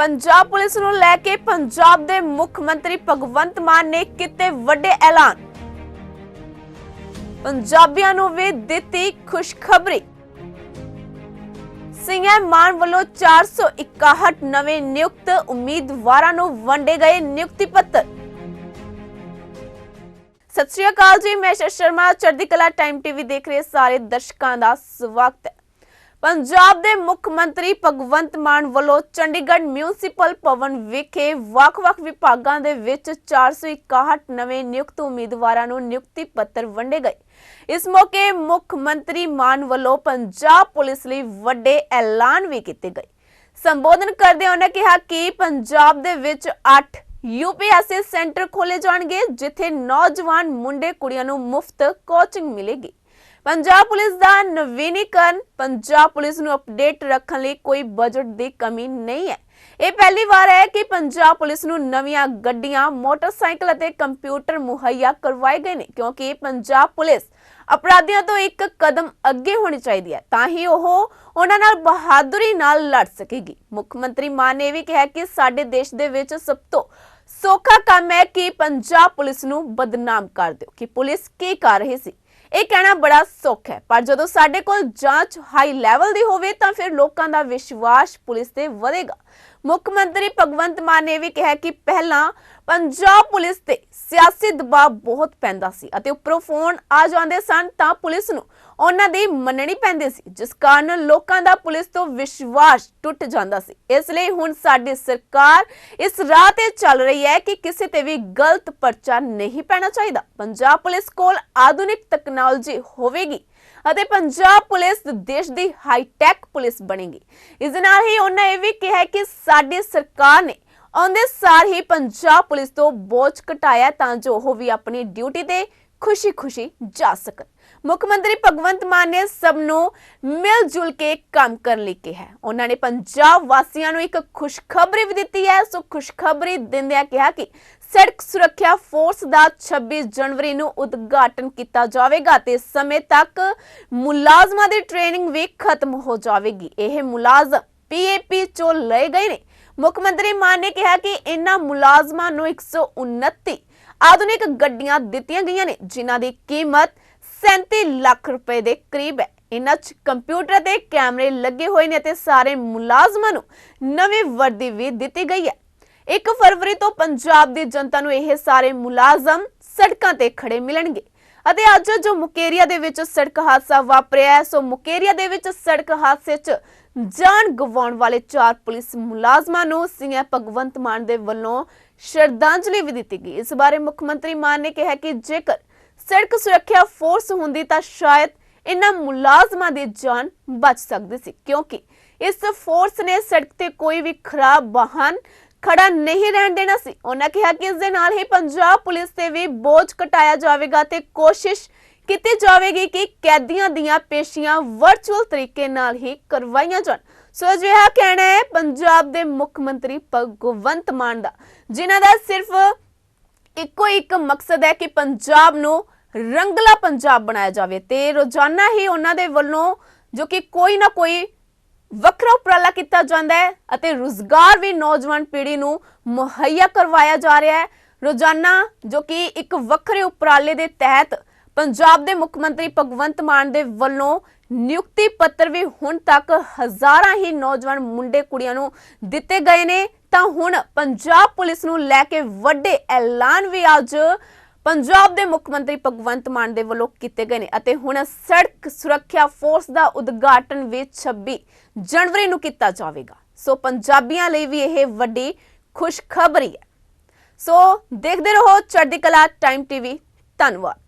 Punjab police ਨੂੰ ਲੈ ਕੇ ਪੰਜਾਬ ਦੇ ਮੁੱਖ ਮੰਤਰੀ ਭਗਵੰਤ ਮਾਨ ਨੇ ਕੀਤੇ ਵੱਡੇ ਐਲਾਨ। ਪੰਜਾਬੀਆਂ ਨੂੰ ਵੀ ਦਿੱਤੀ ਖੁਸ਼ਖਬਰੀ। ਸੀਐਮ ਮਾਨ ਵੱਲੋਂ 461 ਨਵੇਂ ਨਿਯੁਕਤ ਉਮੀਦਵਾਰਾਂ ਨੂੰ ਵੰਡੇ ਗਏ ਨਿਯੁਕਤੀ ਪੱਤਰ। ਸਤਿ ਸ਼੍ਰੀ ਅਕਾਲ ਜੀ, ਮੈਂ ਸ਼ਰਮਾ, ਚੜ੍ਹਦੀ ਕਲਾ ਟਾਈਮ ਟੀਵੀ ਦੇਖ ਰਹੇ ਸਾਰੇ ਦਰਸ਼ਕਾਂ ਦਾ ਸਵਾਗਤ ਹੈ। ਪੰਜਾਬ ਦੇ ਮੁੱਖ ਮੰਤਰੀ ਭਗਵੰਤ ਮਾਨ ਵੱਲੋਂ ਚੰਡੀਗੜ੍ਹ ਮਿਊਨਿਸਪਲ ਭਵਨ ਵਿਖੇ ਵੱਖ-ਵੱਖ ਵਿਭਾਗਾਂ ਦੇ ਵਿੱਚ 461 ਨਵੇਂ ਨਿਯੁਕਤ ਉਮੀਦਵਾਰਾਂ ਨੂੰ ਨਿਯੁਕਤੀ ਪੱਤਰ ਵੰਡੇ ਗਏ। ਇਸ ਮੌਕੇ ਮੁੱਖ ਮੰਤਰੀ ਮਾਨ ਵੱਲੋਂ ਪੰਜਾਬ ਪੁਲਿਸ ਲਈ ਵੱਡੇ ਐਲਾਨ ਵੀ ਕੀਤੇ ਗਏ। ਸੰਬੋਧਨ ਕਰਦੇ ਉਹਨਾਂ ਕਿਹਾ ਕਿ ਪੰਜਾਬ ਦੇ ਵਿੱਚ 8 ਯੂਪੀਐਸਸੀ ਸੈਂਟਰ ਖੋਲੇ ਜਾਣਗੇ, ਜਿੱਥੇ ਨੌਜਵਾਨ ਮੁੰਡੇ ਕੁੜੀਆਂ ਨੂੰ ਮੁਫਤ ਕੋਚਿੰਗ ਮਿਲੇਗੀ। ਪੰਜਾਬ ਪੁਲਿਸ ਦਾ ਨਵੀਨੀਕਰਨ, ਪੰਜਾਬ ਪੁਲਿਸ ਨੂੰ ਅਪਡੇਟ ਰੱਖਣ ਲਈ ਕੋਈ ਬਜਟ ਦੀ ਕਮੀ ਨਹੀਂ ਹੈ। ਇਹ ਪਹਿਲੀ ਵਾਰ ਹੈ ਕਿ ਪੰਜਾਬ ਪੁਲਿਸ ਨੂੰ ਨਵੀਆਂ ਗੱਡੀਆਂ, ਮੋਟਰਸਾਈਕਲ ਅਤੇ ਕੰਪਿਊਟਰ ਮੁਹੱਈਆ ਕਰਵਾਏ ਗਏ ਨੇ, ਕਿਉਂਕਿ ਪੰਜਾਬ ਪੁਲਿਸ ਅਪਰਾਧੀਆਂ ਤੋਂ ਇੱਕ ਕਦਮ ਅੱਗੇ ਹੋਣੀ ਚਾਹੀਦੀ ਹੈ, ਤਾਂ ਹੀ ਉਹ ਉਹਨਾਂ ਨਾਲ ਬਹਾਦਰੀ ਨਾਲ ਲੜ ਸਕੇਗੀ। ਮੁੱਖ ਮੰਤਰੀ ਮਾਨ ਨੇ ਇਹ ਵੀ ਕਿਹਾ ਕਿ ਸਾਡੇ ਦੇਸ਼ ਦੇ ਵਿੱਚ ਸਭ ਤੋਂ ਸੌਖਾ ਕੰਮ ਹੈ ਕਿ ਪੰਜਾਬ ਪੁਲਿਸ ਨੂੰ ਬਦਨਾਮ ਕਰ ਦਿਓ। ਕਿ ਪੁਲਿਸ ਕੀ ਕਰ ਰਹੀ ਸੀ? ਇਹ ਕਹਿਣਾ ਬੜਾ ਸੌਖਾ ਹੈ। ਪਰ ਜਦੋਂ ਸਾਡੇ ਕੋਲ ਜਾਂਚ ਹਾਈ ਲੈਵਲ ਦੀ ਹੋਵੇ ਤਾਂ ਫਿਰ ਲੋਕਾਂ ਦਾ ਵਿਸ਼ਵਾਸ ਪੁਲਿਸ ਤੇ ਵਧੇਗਾ। ਮੁੱਖ ਮੰਤਰੀ ਭਗਵੰਤ ਮਾਨ ਨੇ ਇਹ ਵੀ ਕਿਹਾ ਕਿ ਪਹਿਲਾਂ ਪੰਜਾਬ ਪੁਲਿਸ ਤੇ ਸਿਆਸੀ ਦਬਾਅ ਬਹੁਤ ਪੈਂਦਾ ਸੀ ਅਤੇ ਉੱਪਰੋਂ ਫੋਨ ਆ ਜਾਂਦੇ ਸਨ ਤਾਂ ਪੁਲਿਸ ਨੂੰ ਉਹਨਾਂ ਦੀ ਮੰਨਣੀ ਪੈਂਦੀ ਸੀ, ਜਿਸ ਕਾਰਨ ਲੋਕਾਂ ਦਾ ਪੁਲਿਸ ਤੋਂ ਵਿਸ਼ਵਾਸ ਟੁੱਟ ਜਾਂਦਾ ਸੀ। ਇਸ ਲਈ ਹੁਣ ਸਾਡੀ ਸਰਕਾਰ ਇਸ ਰਾਹ ਤੇ ਚੱਲ ਰਹੀ ਹੈ ਕਿ ਕਿਸੇ ਤੇ ਵੀ ਗਲਤ ਪਰਚਾ ਨਹੀਂ ਪੈਣਾ ਚਾਹੀਦਾ। ਪੰਜਾਬ ਪੁਲਿਸ ਕੋਲ ਆਧੁਨਿਕ ਟੈਕਨੋਲੋਜੀ ਹੋਵੇਗੀ ਅਤੇ ਪੰਜਾਬ ਪੁਲਿਸ ਦੇਸ਼ ਦੀ ਹਾਈਟੈਕ ਪੁਲਿਸ ਬਣੇਗੀ। ਇਸ ਦੇ ਨਾਲ ਹੀ ਉਹਨਾਂ ਇਹ ਵੀ ਕਿਹਾ ਕਿ ਸਾਡੀ ਸਰਕਾਰ ਨੇ ਆਉਂਦੇ ਸਾਰ ਹੀ ਪੰਜਾਬ ਪੁਲਿਸ ਤੋਂ ਬੋਝ ਘਟਾਇਆ ਤਾਂ ਜੋ ਉਹ ਵੀ ਆਪਣੀ ਡਿਊਟੀ ਤੇ ਖੁਸ਼ੀ-ਖੁਸ਼ੀ ਜਾ ਸਕਣ। ਮੁੱਖ ਮੰਤਰੀ ਭਗਵੰਤ ਮਾਨ ਨੇ ਸਭ ਨੂੰ ਮਿਲ ਜੁਲ ਕੇ ਕੰਮ ਕਰਨ ਲਈ ਕਿਹਾ ਉਹਨਾਂ ਨੇ ਪੰਜਾਬ ਵਾਸੀਆਂ ਨੂੰ ਇੱਕ ਖੁਸ਼ਖਬਰੀ ਵੀ ਦਿੱਤੀ ਹੈ। ਸੋ ਖੁਸ਼ਖਬਰੀ ਦਿੰਦਿਆਂ ਕਿਹਾ ਕਿ ਸੜਕ ਸੁਰੱਖਿਆ ਫੋਰਸ ਦਾ 26 ਜਨਵਰੀ ਨੂੰ ਉਦਘਾਟਨ ਕੀਤਾ ਜਾਵੇਗਾ ਤੇ ਸਮੇਂ ਤੱਕ ਮੁਲਾਜ਼ਮਾਂ ਦੀ ਟ੍ਰੇਨਿੰਗ ਵੀ ਖਤਮ ਹੋ ਜਾਵੇਗੀ। ਇਹ ਮੁਲਾਜ਼ਮ ਪੀਏਪੀ ਚੋਂ ਲਏ ਗਏ ਨੇ। ਮੁੱਖ ਮੰਤਰੀ ਮਾਨ ਨੇ ਕਿਹਾ ਕਿ ਇਹਨਾਂ ਮੁਲਾਜ਼ਮਾਂ ਨੂੰ 129 ਆਧੁਨਿਕ ਗੱਡੀਆਂ ਦਿੱਤੀਆਂ ਗਈਆਂ ਨੇ, ਜਿਨ੍ਹਾਂ ਦੀ ਕੀਮਤ 37 ਲੱਖ ਰੁਪਏ ਦੇ ਕਰੀਬ ਹੈ। ਇਹਨਾਂ 'ਚ ਕੰਪਿਊਟਰ ਤੇ ਕੈਮਰੇ ਲੱਗੇ ਹੋਏ ਨੇ ਅਤੇ ਸਾਰੇ ਮੁਲਾਜ਼ਮਾਂ ਨੂੰ ਨਵੀਂ ਵਰਦੀ ਵੀ ਦਿੱਤੀ ਗਈ ਹੈ। 1 ਫਰਵਰੀ ਤੋਂ ਪੰਜਾਬ ਦੀ ਜਨਤਾ ਨੂੰ ਇਹ ਸਾਰੇ ਮੁਲਾਜ਼ਮ ਸੜਕਾਂ ਤੇ ਖੜੇ ਮਿਲਣਗੇ। ਅਤੇ ਅੱਜ ਜੋ ਮੁਕੇਰੀਆ ਦੇ ਵਿੱਚ ਸੜਕ ਹਾਦਸਾ ਵਾਪਰਿਆ ਹੈ, ਸੋ ਮੁਕੇਰੀਆ ਦੇ ਵਿੱਚ ਸੜਕ ਹਾਦਸੇ 'ਚ ਜਾਨ ਗਵਾਉਣ ਵਾਲੇ ਚਾਰ ਪੁਲਿਸ ਮੁਲਾਜ਼ਮਾਂ ਨੂੰ ਸੀਐਮ ਭਗਵੰਤ ਮਾਨ ਦੇ ਵੱਲੋਂ ਸ਼ਰਧਾਂਜਲੀ ਵੀ ਦਿੱਤੀ ਗਈ। ਇਸ ਬਾਰੇ ਮੁੱਖ ਮੰਤਰੀ ਮਾਨ ਨੇ ਕਿਹਾ ਕਿ ਜੇਕਰ ਸੜਕ ਸੁਰੱਖਿਆ ਫੋਰਸ ਹੁੰਦੀ ਤਾਂ ਸ਼ਾਇਦ ਇਨ੍ਹਾਂ ਮੁਲਾਜ਼ਮਾਂ ਦੀ ਜਾਨ ਬਚ ਸਕਦੀ ਸੀ ਕਿਉਂਕਿ ਇਸ ਫੋਰਸ ਨੇ ਸੜਕ ਤੇ ਕੋਈ ਵੀ ਖਰਾਬ ਵਾਹਨ ਖੜਾ ਨਹੀਂ ਰਹਿਣ ਦੇਣਾ ਸੀ। ਉਹਨਾਂ ਕਿਹਾ ਕਿ ਇਸ ਦੇ ਨਾਲ ਹੀ ਪੰਜਾਬ ਪੁਲਿਸ ਤੇ ਵੀ ਬੋਝ ਘਟਾਇਆ ਜਾਵੇਗਾ ਤੇ ਕੋਸ਼ਿਸ਼ ਕੀਤੀ ਜਾਵੇਗੀ ਕਿ ਕੈਦੀਆਂ ਦੀਆਂ ਪੇਸ਼ੀਆਂ ਵਰਚੁਅਲ ਤਰੀਕੇ ਨਾਲ ਹੀ ਕਰਵਾਈਆਂ ਜਾਣ। ਸੋ ਅਜਿਹਾ ਕਹਿਣਾ ਹੈ ਪੰਜਾਬ ਦੇ ਮੁੱਖ ਮੰਤਰੀ ਭਗਵੰਤ ਮਾਨ ਦਾ, ਜਿਨ੍ਹਾਂ ਦਾ ਸਿਰਫ ਇੱਕੋ ਇੱਕ ਮਕਸਦ ਹੈ ਕਿ ਪੰਜਾਬ ਨੂੰ ਰੰਗਲਾ ਪੰਜਾਬ ਬਣਾਇਆ ਜਾਵੇ ਤੇ ਰੋਜ਼ਾਨਾ ਹੀ ਉਹਨਾਂ ਦੇ ਵੱਲੋਂ ਜੋ ਕਿ ਕੋਈ ਨਾ ਕੋਈ ਵੱਖਰਾ ਉਪਰਾਲਾ ਕੀਤਾ ਜਾਂਦਾ ਹੈ ਅਤੇ ਰੁਜ਼ਗਾਰ ਵੀ ਨੌਜਵਾਨ ਪੀੜ੍ਹੀ ਨੂੰ ਮੁਹੱਈਆ ਕਰਵਾਇਆ ਜਾ ਰਿਹਾ ਹੈ। ਰੋਜ਼ਾਨਾ ਜੋ ਕਿ ਇੱਕ ਵੱਖਰੇ ਉਪਰਾਲੇ ਦੇ ਤਹਿਤ ਪੰਜਾਬ ਦੇ ਮੁੱਖ ਮੰਤਰੀ ਭਗਵੰਤ ਮਾਨ ਦੇ ਵੱਲੋਂ ਨਿਯੁਕਤੀ ਪੱਤਰ ਵੀ ਹੁਣ ਤੱਕ ਹਜ਼ਾਰਾਂ ਹੀ ਨੌਜਵਾਨ ਮੁੰਡੇ ਕੁੜੀਆਂ ਨੂੰ ਦਿੱਤੇ ਗਏ ਨੇ। ਤਾਂ ਹੁਣ ਪੰਜਾਬ ਪੁਲਿਸ ਨੂੰ ਲੈ ਕੇ ਵੱਡੇ ਐਲਾਨ ਵੀ ਅੱਜ ਪੰਜਾਬ ਦੇ ਮੁੱਖ ਮੰਤਰੀ ਭਗਵੰਤ ਮਾਨ ਦੇ ਵੱਲੋਂ ਕੀਤੇ ਗਏ ਨੇ ਅਤੇ ਹੁਣ ਸੜਕ ਸੁਰੱਖਿਆ ਫੋਰਸ ਦਾ ਉਦਘਾਟਨ ਵੀ 26 ਜਨਵਰੀ ਨੂੰ ਕੀਤਾ ਜਾਵੇਗਾ। ਸੋ ਪੰਜਾਬੀਆਂ ਲਈ ਵੀ ਇਹ ਵੱਡੀ ਖੁਸ਼ਖਬਰੀ ਹੈ। ਸੋ ਦੇਖਦੇ ਰਹੋ ਚੜ੍ਹਦੀ ਕਲਾ ਟਾਈਮ ਟੀਵੀ। ਧੰਨਵਾਦ।